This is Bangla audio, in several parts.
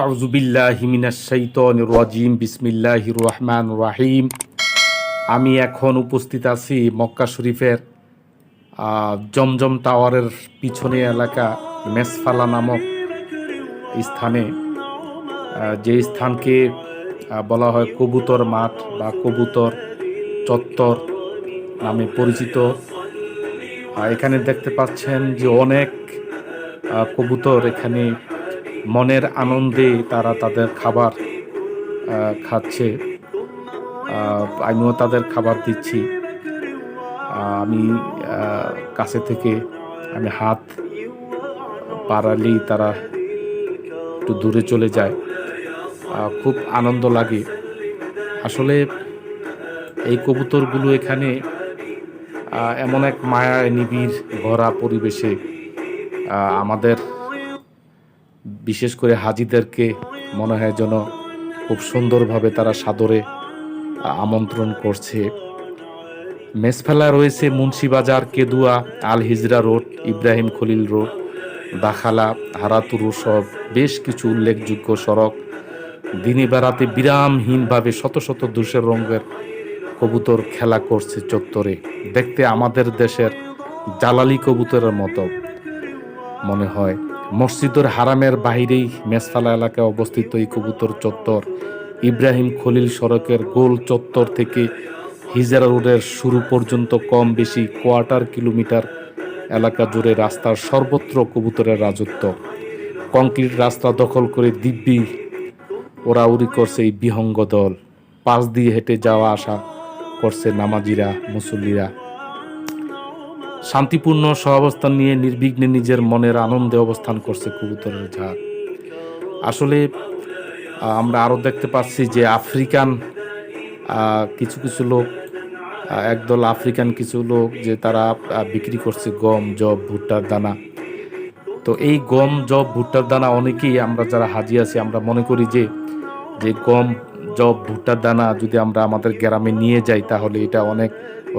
أعوذ بالله من الشيطان الرجيم. بسم الله الرحمن الرحيم আমি এখন উপস্থিত আছি মক্কা শরীফের জমজম টাওয়ারের পিছনে এলাকা মেসফালা নামক স্থানে যে স্থানকে বলা হয় কবুতর মাঠ বা কবুতর চত্বর নামে পরিচিত। এখানে দেখতে পাচ্ছেন যে অনেক কবুতর এখানে মনের আনন্দে তারা তাদের খাবার খাচ্ছে। আমিও তাদের খাবার দিচ্ছি। আমি কাছে থেকে আমি হাত বাড়ালেই তারা একটু দূরে চলে যায়। খুব আনন্দ লাগে। আসলে এই কবুতরগুলো এখানে এমন এক মায়া নিবিড় ভরা পরিবেশে আমাদের বিশেষ করে হাজিদেরকে মনে হয় যেন খুব সুন্দরভাবে তারা সাদরে আমন্ত্রণ করছে। মেসফেলা রয়েছে মুন্সিবাজার, কেদুয়া আল হিজরা রোড, ইব্রাহিম খলিল রোড, দাখালা, হারাতুরু সব, বেশ কিছু উল্লেখযোগ্য সড়ক। দিনে বেড়াতে বিরামহীনভাবে শত শত দুশের রঙের কবুতর খেলা করছে চত্বরে। দেখতে আমাদের দেশের জালালি কবুতরের মতো। মনে হয় মসজিদের হারামের বাহিরেই মেসফালা এলাকায় অবস্থিত এই কবুতর চত্বর। ইব্রাহিম খলিল সড়কের গোল চত্বর থেকে হিজারা রোডের শুরু পর্যন্ত কম বেশি কোয়ার্টার কিলোমিটার এলাকা জুড়ে রাস্তার সর্বত্র কবুতরের রাজত্ব। কংক্রিট রাস্তা দখল করে দিব্যি ওরাউরি করছে এই বিহঙ্গ দল। পাশ দিয়ে হেঁটে যাওয়া আসা করছে নামাজিরা, মুসল্লিরা। শান্তিপূর্ণ সহাবস্থান নিয়ে নির্বিঘ্নে নিজের মনের আনন্দে অবস্থান করছে কবুতরের ঝাঁক আসলে আমরা আরও দেখতে পাচ্ছি যে আফ্রিকান কিছু কিছু লোক একদল আফ্রিকান কিছু লোক যে তারা বিক্রি করছে গম জব ভুট্টার দানা। তো এই গম জব ভুট্টার দানা অনেকেই আমরা যারা হাজি আছি, আমরা মনে করি যে যে গম জব ভুট্টার দানা যদি আমরা আমাদের গ্রামে নিয়ে যাই, তাহলে এটা অনেক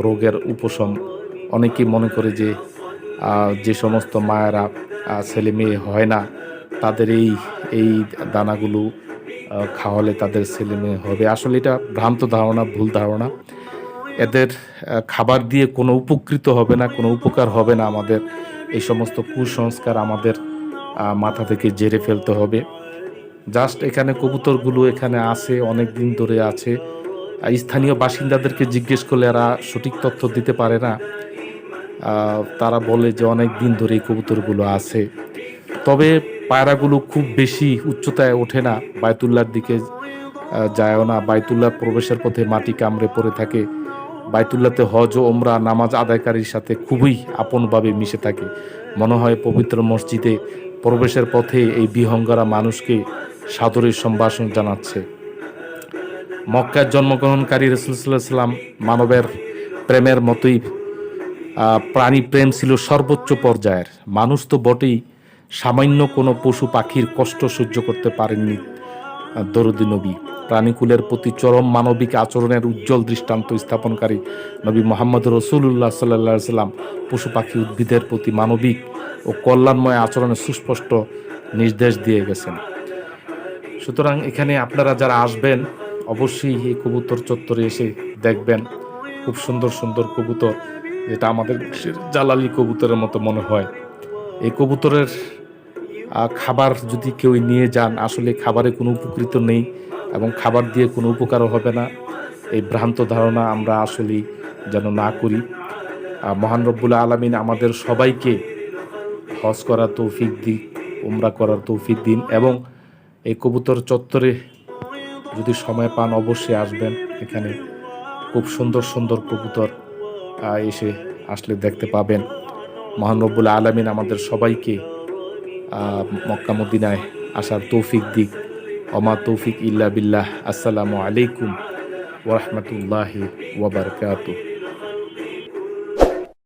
রোগের উপশম। অনেকেই মনে করে যে যে সমস্ত মায়েরা ছেলে মেয়ে হয় না, তাদের এই এই দানাগুলো খাওয়ালে তাদের ছেলে মেয়ে হবে। আসলে এটা ভ্রান্ত ধারণা, ভুল ধারণা। এদের খাবার দিয়ে কোনো উপকৃত হবে না, কোনো উপকার হবে না আমাদের। এই সমস্ত কুসংস্কার আমাদের মাথা থেকে জেরে ফেলতে হবে। জাস্ট এখানে কবুতরগুলো এখানে আছে অনেক দিন ধরে আছে। স্থানীয় বাসিন্দাদেরকে জিজ্ঞেস করলে এরা সঠিক তথ্য দিতে পারে না। তারা বলে যে অনেক দিন ধরে এই কবুতরগুলো আছে। তবে পায়রাগুলো খুব বেশি উচ্চতায় ওঠে না বায়তুল্লার দিকে যায়ও না। বাইতুল্লাহ প্রবেশের পথে মাটি কামড়ে পড়ে থাকে। বাইতুল্লাতে হজ ও ওমরা নামাজ আদায়কারীর সাথে খুবই আপনভাবে মিশে থাকে। মনে হয় পবিত্র মসজিদে প্রবেশের পথে এই বিহঙ্গারা মানুষকে সাদরের সম্ভাষণ জানাচ্ছে। মক্কায় জন্মগ্রহণকারী সাল্লাম মানবের প্রেমের মতোই প্রাণী প্রেম ছিল সর্বোচ্চ পর্যায়ের। মানুষ তো বটেই সামান্য কোনো পশু পাখির কষ্ট সহ্য করতে পারেননি দরদি নবী। প্রাণীকুলের প্রতি চরম মানবিক আচরণের উজ্জ্বল দৃষ্টান্ত স্থাপনকারী নবী মোহাম্মদ রসুল্লাহ সাল্লা সাল্লাম পশু পাখি উদ্ভিদের প্রতি মানবিক ও কল্যাণময় আচরণের সুস্পষ্ট নির্দেশ দিয়ে গেছেন। সুতরাং এখানে আপনারা যারা আসবেন, অবশ্যই এই কবুতর চত্বরে এসে দেখবেন। খুব সুন্দর সুন্দর কবুতর, যেটা আমাদের জালালি কবুতরের মতো মনে হয়। এই কবুতরের খাবার যদি কেউ নিয়ে যান, আসলে খাবারে কোনো উপকৃত নেই এবং খাবার দিয়ে কোনো উপকারও হবে না। এই ভ্রান্ত ধারণা আমরা আসলেই যেন না করি। মহান রব্বুল্লা আলমিন আমাদের সবাইকে হজ করার তৌফিক দিক, উমরা করার তৌফিক দিন এবং এই কবুতর চত্বরে যদি সময় পান অবশ্যই আসবেন। এখানে খুব সুন্দর সুন্দর কবুতর এসে আসলে দেখতে পাবেন। মহান রব্বুল আলমিন আমাদের সবাইকে আহ, মক্কা মদিনায় আসার তৌফিক দিক। অমা তৌফিক ইল্লা বিল্লাহ। আসসালামু আলাইকুম ওরহমতুল্লাহি ওবরকাতুহ